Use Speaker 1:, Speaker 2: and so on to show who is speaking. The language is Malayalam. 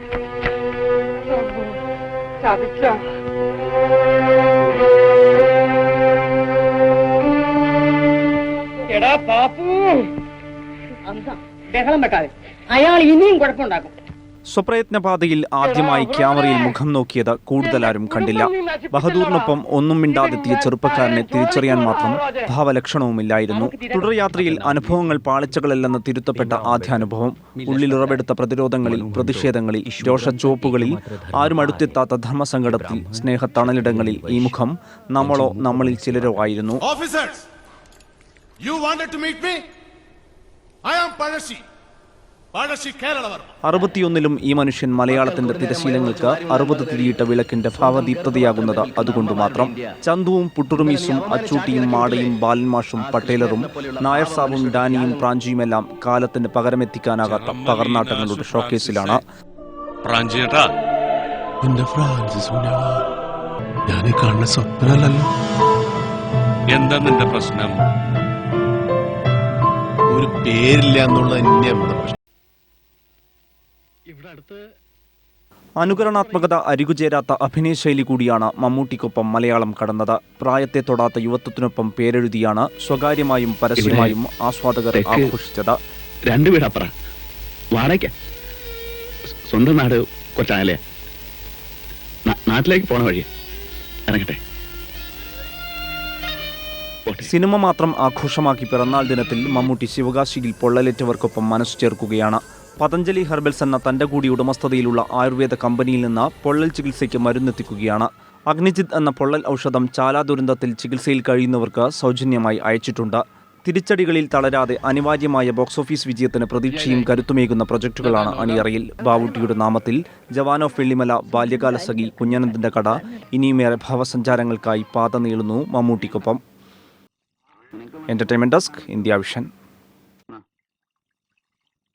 Speaker 1: എടാ പാപ്പു. ബഹളം വെക്കാതെ. അയാൾ ഇനിയും കുഴപ്പമുണ്ടാക്കും.
Speaker 2: സ്വപ്രയത്നപാതയിൽ ആദ്യമായി ക്യാമറയിൽ മുഖം നോക്കിയത് കൂടുതലാരും കണ്ടില്ല. ബഹദൂറിനൊപ്പം ഒന്നും മിണ്ടാതെത്തിയ ചെറുപ്പക്കാരനെ തിരിച്ചറിയാൻ മാത്രം ഭാവലക്ഷണവുമില്ലായിരുന്നു. തുടർയാത്രയിൽ അനുഭവങ്ങൾ പാളിച്ചകളല്ലെന്ന് തിരുത്തപ്പെട്ട ആദ്യാനുഭവം ഉള്ളിലുറവെടുത്ത പ്രതിരോധങ്ങളിൽ പ്രതിഷേധങ്ങളിൽ രോഷച്ചോപ്പുകളിൽ ആരും അടുത്തെത്താത്ത ധർമ്മസങ്കടത്തിൽ സ്നേഹത്തണലിടങ്ങളിൽ ഈ മുഖം നമ്മളോ നമ്മളിൽ ചിലരോ ആയിരുന്നു.
Speaker 3: Officers, you wanted to meet me? I am Padashi.
Speaker 2: അറുപത്തിയൊന്നിലും ഈ മനുഷ്യൻ മലയാളത്തിന്റെ തിരശീലങ്ങൾക്ക് അറുപത് തിരിയിട്ട വിളക്കിന്റെ ഭാവദീപ്തതയാകുന്നത് അതുകൊണ്ട് മാത്രം. ചന്തുവും പുട്ടുറുമീസും അച്ചൂട്ടിയും മാടയും ബാലന്മാഷും പട്ടേലറും നായർ സാബും ഡാനിയും പ്രാഞ്ചിയുമെല്ലാം കാലത്തിന് പകരമെത്തിക്കാനാകാത്ത പകർനാട്ടങ്ങളുടെ ഷോക്കേസിലാണ്.
Speaker 4: എന്താ നിന്റെ പ്രശ്നം?
Speaker 5: ഒരു പേരില്ല എന്നുള്ളത് തന്നെയാണ് പ്രശ്നം.
Speaker 2: അനുകരണാത്മകത അരികുചേരാത്ത അഭിനയശൈലി കൂടിയാണ് മമ്മൂട്ടിക്കൊപ്പം മലയാളം കടന്നത്. പ്രായത്തെ തൊടാത്ത യുവത്വത്തിനൊപ്പം പേരെഴുതിയാണ് സ്വകാര്യമായും പരസ്യമായും ആസ്വാദകർ ആഘോഷിച്ചത്.
Speaker 6: രണ്ട് വീടപ്പുറ വാടക. സ്വന്തം നാട് കൊച്ചാനല്ലേ നാട്ടിലേക്ക് പോണ വഴി ഇറങ്ങട്ടെ.
Speaker 2: സിനിമ മാത്രം ആഘോഷമാക്കി പിറന്നാൾ ദിനത്തിൽ മമ്മൂട്ടി ശിവകാശിയിൽ പൊള്ളലേറ്റവർക്കൊപ്പം മനസ്സു ചേർക്കുകയാണ്. പതഞ്ജലി ഹെർബൽസ് എന്ന തന്റെ കൂടി ഉടമസ്ഥതയിലുള്ള ആയുർവേദ കമ്പനിയിൽ നിന്ന് പൊള്ളൽ ചികിത്സയ്ക്ക് മരുന്നെത്തിക്കുകയാണ്. അഗ്നിജിത് എന്ന പൊള്ളൽ ഔഷധം ചാലാ ദുരന്തത്തിൽ ചികിത്സയിൽ കഴിയുന്നവർക്ക് സൗജന്യമായി അയച്ചിട്ടുണ്ട്. തിരിച്ചടികളിൽ തളരാതെ അനിവാര്യമായ ബോക്സ് ഓഫീസ് വിജയത്തിന് പ്രതീക്ഷയും കരുത്തുമേകുന്ന പ്രൊജക്ടുകളാണ് അണിയറയിൽ ബാവുട്ടിയുടെ നാമത്തിൽ ജവാൻ ഓഫ് വെള്ളിമല ബാല്യകാല സഖി കുഞ്ഞനന്ദിന്റെ കട. ഇനിയുമേറെ ഭാവസഞ്ചാരങ്ങൾക്കായി പാത നീളുന്നു മമ്മൂട്ടിക്കൊപ്പം. Entertainment desk India vision